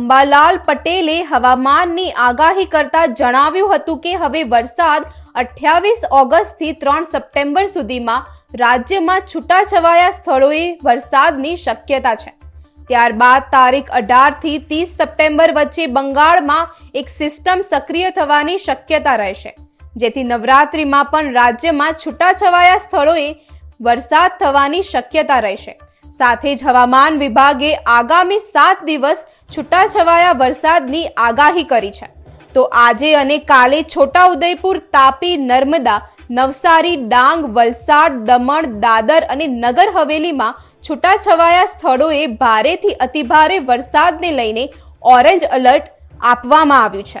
અંબાલાલ પટેલે હવામાનની આગાહી કરતા જણાવ્યું હતું કે હવે વરસાદ અઠ્યાવીસ ઓગસ્ટથી ત્રણ સપ્ટેમ્બર સુધીમાં રાજ્યમાં છૂટાછવાયા સ્થળોએ વરસાદની શક્યતા છે. ત્યારબાદ તારીખ અઢારથી ત્રીસ સપ્ટેમ્બર વચ્ચે બંગાળમાં એક સિસ્ટમ સક્રિય થવાની શક્યતા રહેશે. જેથી નવરાત્રિમાં પણ રાજ્યમાં છૂટાછવાયા સ્થળોએ વરસાદ થવાની શક્યતા રહેશે. સાથે જ હવામાન વિભાગે આગામી સાત દિવસ છૂટાછવાયા વરસાદની આગાહી કરી છે. તો આજે અને કાલે છોટાઉદેપુર, તાપી, નર્મદા, નવસારી, ડાંગ, વલસાડ, દમણ, દાદર અને નગર હવેલીમાં છૂટાછવાયા સ્થળોએ ભારેથી અતિભારે વરસાદને લઈને ઓરેન્જ એલર્ટ આપવામાં આવ્યું છે.